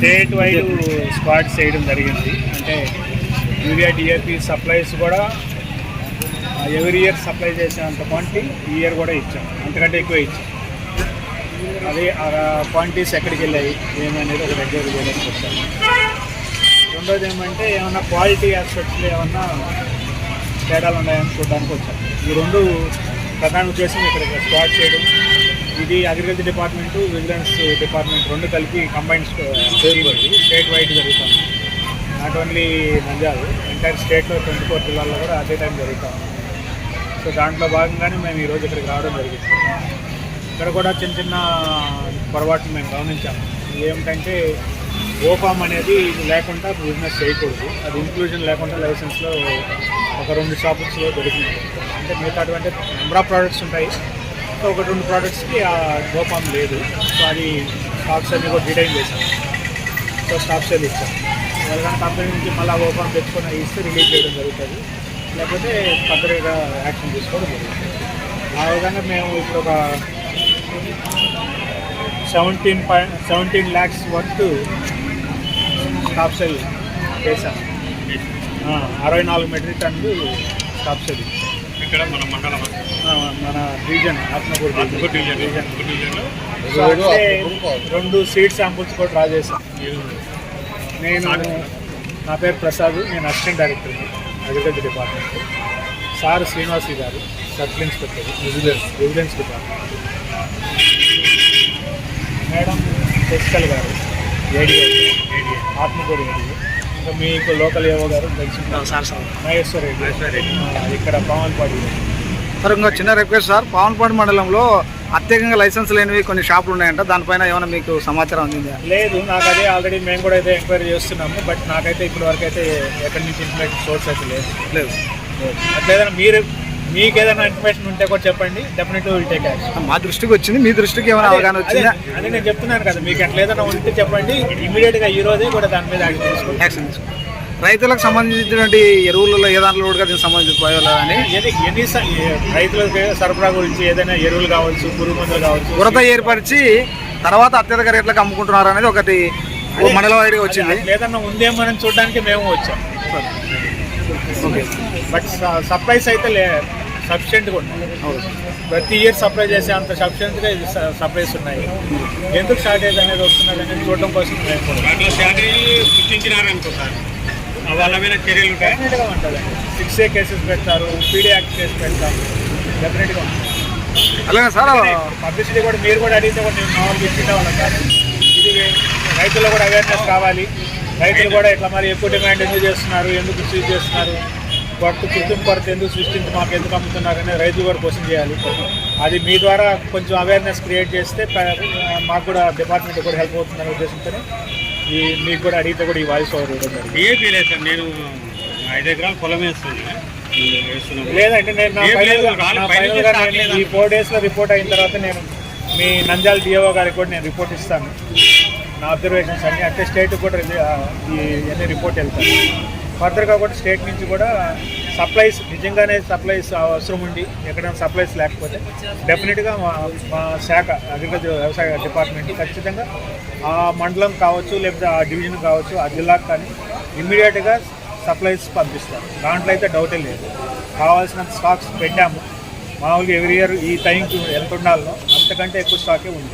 State wide squads చేయడం జరిగింది. అంటే యూరియా డిఏపి సప్లైస్ కూడా ఎవరి ఇయర్ సప్లై చేసేంత క్వాంటిటీ ఈ ఇయర్ కూడా ఇచ్చాం. అంతకంటే ఎక్కువ ఇచ్చాం. అది ఆ క్వాంటిటీస్ ఎక్కడికి వెళ్ళాయి ఏమనేది ఒక దగ్గర చేయడానికి రెండోది ఏమంటే ఏమన్నా క్వాలిటీ ఆస్పెక్ట్స్లో ఏమన్నా తేడాలు ఉన్నాయని చూడడానికి వచ్చాం. ఈ రెండు ప్రధాన ఉద్దేశం ఇక్కడ స్క్వాడ్ చేయడం. ఇది అగ్రికల్చర్ డిపార్ట్మెంట్ విజిలెన్స్ డిపార్ట్మెంట్ రెండు కలిపి కంబైన్ స్టేట్ వైడ్ జరుగుతుంది. నాట్ ఓన్లీ నంద్యాల ఎంటైర్ స్టేట్లో ట్వంటీ ఫోర్ జిల్లాల్లో కూడా అదే టైం జరుగుతాం సో దాంట్లో భాగంగానే మేము ఈరోజు ఇక్కడికి రావడం జరిగింది. ఇక్కడ కూడా చిన్న చిన్న పొరపాట్లు మేము గమనించాము. ఏమిటంటే ఓఫామ్ అనేది లేకుండా బిజినెస్ చేయకూడదు. అది ఇంక్లూజన్ లేకుండా లైసెన్స్లో ఒక రెండు షాపింగ్స్లో దొరికింది. అంటే మిగతా అటువంటి నెంబర్ ఆఫ్ ప్రోడక్ట్స్ ఉంటాయి. సో ఒక రెండు ప్రోడక్ట్స్కి ఆ ఓఫామ్ లేదు. సో అది స్టాక్స్ అన్ని కూడా డిటైన్ చేశాం సో స్టాప్ సేల్ ఇచ్చాం ఎవరికైనా కంపెనీ నుంచి మళ్ళీ ఓపెన్ తెచ్చుకొని ఇస్తే రిలీజ్ చేయడం జరుగుతుంది. లేకపోతే పద్ధతిగా యాక్షన్ తీసుకోవడం జరుగుతుంది. ఆ విధంగా మేము ఇప్పుడు ఒక seventeen point seventeen lakhs worth stop sale చేశాం అరవై నాలుగు మెట్రిక్ టన్లు స్టాప్ సేల్ ఇచ్చాం. ఇక్కడ మన మండలం మన రీజన్ ఆత్మకూరు ఆత్మకూరు డివిజన్ ఆత్మకూరు డివిజన్లో సో అంటే రెండు సీడ్ శాంపుల్స్ కూడా డ్రా చేశాం నేను నా పేరు ప్రసాద్ నేను assistant director agriculture department sir Srinivasi గారు circle inspector vigilance vigilance department madam Shashikal గారు ఏడిఏ ఆత్మకూరు ఏడిఏ ఇంకా మీకు లోకల్ ఏవో గారు సార్ మహేశ్వర్ రెడ్డి ఇక్కడ పావన్పాడి. సార్ ఇంకా చిన్న రిక్వెస్ట్ సార్. పావన్పాడు మండలంలో అత్యధికంగా లైసెన్స్ లేనివి కొన్ని షాపులు ఉన్నాయంట. దానిపైన ఏమైనా మీకు సమాచారం అందిందా? లేదు నాకు అదే ఆల్రెడీ మేము కూడా అయితే ఎంక్వైరీ చేస్తున్నాము. బట్ నాకైతే ఇప్పటి వరకు అయితే ఎక్కడి నుంచి ఇన్ఫర్మేషన్ సోర్స్ అయితే లేదు. లేదు. అట్లా ఏదైనా మీరు మీకు ఏదైనా ఇన్ఫర్మేషన్ ఉంటే కూడా చెప్పండి. డెఫినెట్ విల్ టేక్ యాక్షన్ మా దృష్టికి వచ్చింది మీ దృష్టికి ఏమైనా అవగాహన వచ్చిందా? అదే నేను చెప్తున్నాను కదా మీకు అట్లా ఏదైనా ఉంటే చెప్పండి. ఇమీడియట్గా ఈ రోజే కూడా దాని మీద యాక్షన్ తీసుకోండి. యాక్షన్ తీసుకోండి. రైతులకు సంబంధించినటువంటి ఎరువులలో ఏ దాంట్లో కూడా దీనికి సంబంధించి ఎన్ని రైతులకు సరఫరా గురించి ఏదైనా ఎరువులు కావచ్చు పురుగు మందులు కావచ్చు. కొరత ఏర్పరిచి తర్వాత అత్యధిక రేట్లకు అమ్ముకుంటున్నారు అనేది ఒకటి మండల వారీగా వచ్చింది. ఏదైనా ఉందేమో అని చూడడానికి మేము వచ్చాం. ఓకే బట్ సప్లైస్ అయితే లే సఫిషియెంట్గా ఉన్నాయి. ప్రతి ఇయర్ సప్లై చేసే అంత సఫిషియెంట్గా ఇది సప్లైస్ ఉన్నాయి. ఎందుకు షార్టేజ్ అనేది వస్తున్నది అనేది చూడడం కోసం వాళ్ళ మీద చర్యలు ఉంటాయి? డెఫినెట్గా ఉంటుంది. సిక్స్ ఏ కేసెస్ పెడతారు పీడీ యాక్ట్ కేసు పెడతారు డెఫినెట్గా ఉంటుంది. అలాగే సార్ పబ్లిసిటీ కూడా మీరు కూడా అడిగితే కూడా నేను మామూలుగా ఇచ్చిండే వాళ్ళం కాదు ఇది రైతుల్లో కూడా అవేర్నెస్ కావాలి రైతులు కూడా ఇట్లా మరి ఎక్కువ డిమాండ్ ఎందుకు చేస్తున్నారు? ఎందుకు సీజ్ చేస్తున్నారు? కొత్త చుట్టూ కొరత ఎందుకు సృష్టించి మాకు ఎందుకు అమ్ముతున్నారు అనేది రైతులు కూడా క్వశ్చన్ చేయాలి. అది మీ ద్వారా కొంచెం అవేర్నెస్ క్రియేట్ చేస్తే మాకు కూడా డిపార్ట్మెంట్ కూడా హెల్ప్ అవుతుందనే ఉద్దేశంతోనే ఈ మీకు కూడా అడిగితే కూడా ఈ వాయిస్ ఓవర్ ఇవ్వడం డిఏపీ లేదు సార్ నేను ఐదు ఎకరాలు పొలం వేస్తున్నా వేస్తున్నాను. లేదంటే నేను ఈ ఫోర్ డేస్లో రిపోర్ట్ అయిన తర్వాత నేను మీ నంద్యాల డిఓ గారికి కూడా నేను రిపోర్ట్ ఇస్తాను. నా అబ్జర్వేషన్స్ అన్నీ అంటే స్టేట్ కూడా ఇవన్నీ రిపోర్ట్ వెళ్తాయి. ఫర్దర్గా కూడా స్టేట్ నుంచి కూడా సప్లైస్ నిజంగానే సప్లైస్ అవసరం ఉండి ఎక్కడైనా సప్లైస్ లేకపోతే డెఫినెట్గా మా మా శాఖ అగ్రికల్చర్ వ్యవసాయ డిపార్ట్మెంట్ ఖచ్చితంగా ఆ మండలం కావచ్చు లేకపోతే ఆ డివిజన్ కావచ్చు ఆ జిల్లాకు కానీ ఇమ్మీడియట్గా సప్లైస్ పంపిస్తారు. దాంట్లో అయితే డౌటే లేదు. కావాల్సినంత స్టాక్స్ పెట్టాము. మామూలుగా ఎవ్రీ ఇయర్ ఈ టైంకి ఎంత ఉండాలనో అంతకంటే ఎక్కువ స్టాకే ఉంది.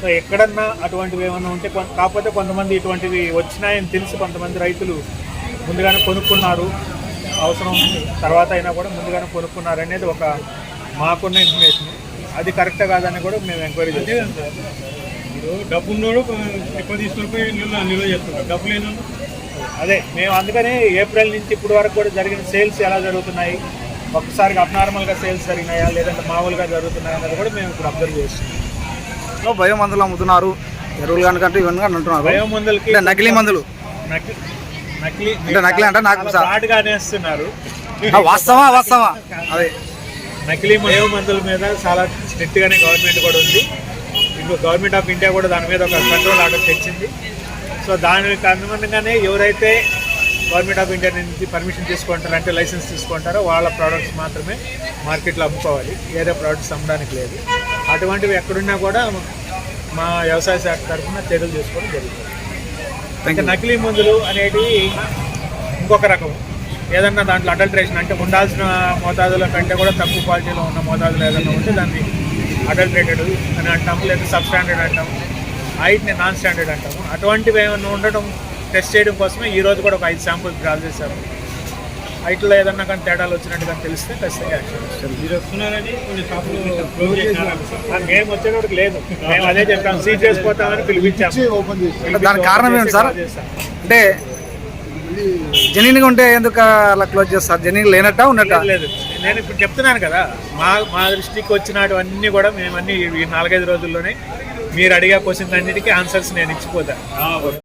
సో ఎక్కడన్నా అటువంటివి ఏమైనా ఉంటే కాకపోతే కొంతమంది ఇటువంటివి వచ్చినాయని తెలిసి కొంతమంది రైతులు ముందుగానే కొనుక్కున్నారు. అవసరం తర్వాత అయినా కూడా ముందుగానే కొనుక్కున్నారు అనేది ఒక మాకున్న ఇన్ఫర్మేషన్ అది కరెక్ట్ కాదని కూడా మేము ఎంక్వైరీ చేస్తాం. డబ్బు ఉన్నోడు ఎక్కువ తీసుకుని నిల్వ నిల్వ చేస్తున్నాడు డబ్బు లేని అదే మేము అందుకనే ఏప్రిల్ నుంచి ఇప్పుడు వరకు కూడా జరిగిన సేల్స్ ఎలా జరుగుతున్నాయి? ఒక్కసారిగా అబ్నార్మల్గా సేల్స్ జరిగినాయా? లేదంటే మామూలుగా జరుగుతున్నాయా? అనేది కూడా మేము ఇప్పుడు అబ్జర్వ్ చేస్తున్నాం. భయం మందులు అమ్ముతున్నారు. ఎరువులు కనుకంటే ఇవన్నీ కానీ అంటున్నారు. నకిలీ మందులు. నకిలీ నకిలీ అంటే నకిలీ అంటే నాకు అనేస్తున్నారు. వాస్తవా వాస్తవా అదే. నకిలీ భయం మందుల మీద చాలా స్ట్రిక్ట్ గానే గవర్నమెంట్ కూడా ఉంది. ఇప్పుడు గవర్నమెంట్ ఆఫ్ ఇండియా కూడా దాని మీద ఒక కంట్రోల్ ఆర్డర్ తెచ్చింది. సో దానికి అనుగుణంగానే ఎవరైతే గవర్నమెంట్ ఆఫ్ ఇండియా నుంచి పర్మిషన్ తీసుకుంటారో అంటే లైసెన్స్ తీసుకుంటారో వాళ్ళ ప్రోడక్ట్స్ మాత్రమే మార్కెట్లో అమ్ముకోవాలి. వేరే ప్రోడక్ట్స్ అమ్మడానికి లేదు. అటువంటివి ఎక్కడున్నా కూడా మా వ్యవసాయ శాఖ తరఫున చర్యలు తీసుకోవడం జరుగుతుంది. ఇంకా నకిలీ మందులు అనేటివి ఇంకొక రకం. ఏదన్నా దాంట్లో అడల్ట్రేషన్ అంటే ఉండాల్సిన మోతాదుల కంటే కూడా తక్కువ క్వాలిటీలో ఉన్న మోతాదులు ఏదన్నా ఉంటే దాన్ని అడల్ట్రేటెడ్ అని అంటాము లేదా సబ్ స్టాండర్డ్ అంటాము హైట్ని నాన్ స్టాండర్డ్ అంటాము. అటువంటివి ఏమైనా ఉండటం టెస్ట్ చేయడం కోసమే ఈ రోజు కూడా ఒక ఐదు శాంపుల్స్ డ్రా చేశారు హైట్లో ఏదన్నా కానీ తేడాలు వచ్చినట్టుగా తెలిస్తే ఖచ్చితంగా యాక్షన్ మేము వచ్చేటప్పుడు లేదు. మేము అదే చెప్పాం సీజ్ చేసిపోతామని పిలిపించాము అంటే దానికి కారణం ఏంటి సార్? అంటే జెన్యున్గా ఉంటే ఎందుకు అలా క్లోజ్ చేస్తారు? జెన్యున్ లేనట్టా ఉన్నట్టా? లేదు నేను ఇప్పుడు చెప్తున్నాను కదా మా మా దృష్టికి వచ్చినటువన్నీ కూడా మేమన్నీ ఈ నాలుగైదు రోజుల్లోనే మీరు అడిగే క్వశ్చన్ అన్నిటికీ ఆన్సర్స్ నేను ఇచ్చిపోతాను